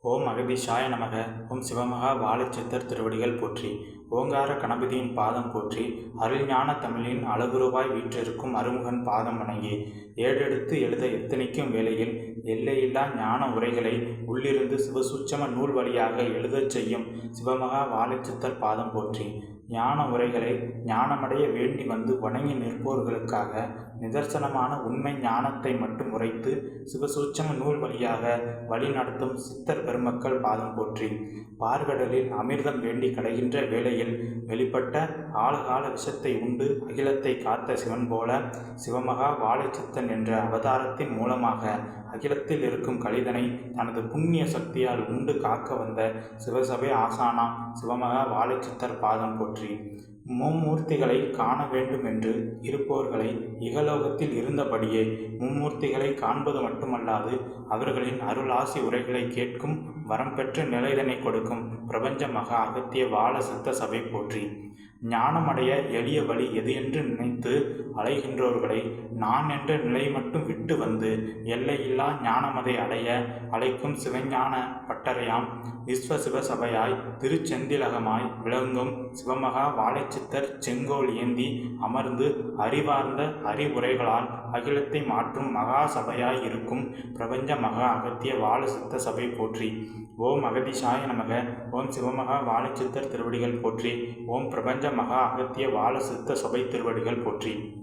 ஓம் அகபிஷாய நமக. ஓம் சிவமகா வாழைச்சத்தர் திருவடிகள் போற்றி. ஓங்கார கணபதியின் பாதம் போற்றி அருள்ஞான தமிழின் அழகுருவாய் வீற்றிருக்கும் அருமுகன் பாதம் வணங்கி ஏடெடுத்து எழுத எத்தனைக்கும் வேளையில் எல்லையில்லா ஞான உரைகளை உள்ளிருந்து சிவசூட்சம நூல் வழியாக எழுதச் செய்யும் சிவமகா வாழைச்சித்தர் பாதம் போற்றி. ஞான உரைகளை ஞானமடைய வேண்டி வந்து வணங்கி நிற்போர்களுக்காக நிதர்சனமான உண்மை ஞானத்தை மட்டும் உரைத்து சிவசூட்சம நூல் வழியாக வழிநடத்தும் சித்தர் பெருமக்கள் பாதம் போற்றி. பார்கடலில் அமிர்தம் வேண்டி கடைகின்ற வேளையில் வெளிப்பட்ட ஆழகால விஷத்தை உண்டு அகிலத்தை காத்த சிவன் போல சிவமகா வாழைச்சித்தன் என்ற அவதாரத்தின் மூலமாக அகிலத்தில் இருக்கும் கலிதனை தனது புண்ணிய சக்தியால் உண்டு காக்க வந்த சிவசபை ஆசானாம் சிவமகா வாழைச்சித்தர் பாதம் போற்றி. மும்மூர்த்திகளை காண வேண்டுமென்று இருப்போர்களை இகலோகத்தில் இருந்தபடியே மும்மூர்த்திகளை காண்பது மட்டுமல்லாது அவர்களின் அருளாசி உரைகளை கேட்கும் வரம் பெற்ற நிலைதனை கொடுக்கும் பிரபஞ்ச மகா அகத்திய வாழ சித்த சபை போற்றி. ஞானமடைய எளிய வழி எது என்று நினைத்து அலைகின்றோர்களை நான் என்ற நிலை மட்டும் விட்டு வந்து எல்லையில்லா ஞானமதை அடைய அழைக்கும் சிவஞான பட்டறையாம் விஸ்வ சிவசபையாய் திருச்செந்திலகமாய் விளங்கும் சிவமகா வாழைச்சித்தர் செங்கோல் ஏந்தி அமர்ந்து அறிவார்ந்த அறிவுரைகளால் அகிலத்தை மாற்றும் மகா சபையாய் இருக்கும் பிரபஞ்ச மகா அகத்திய வாழ சித்த சபை போற்றி. ஓம் அகதிஷாய நமக. ஓம் சிவமகா வாழைச்சித்தர் திருவடிகள் போற்றி. ஓம் பிரபஞ்ச மகா அகத்திய வாழ சித்த சபை திருவடிகள் போற்றி.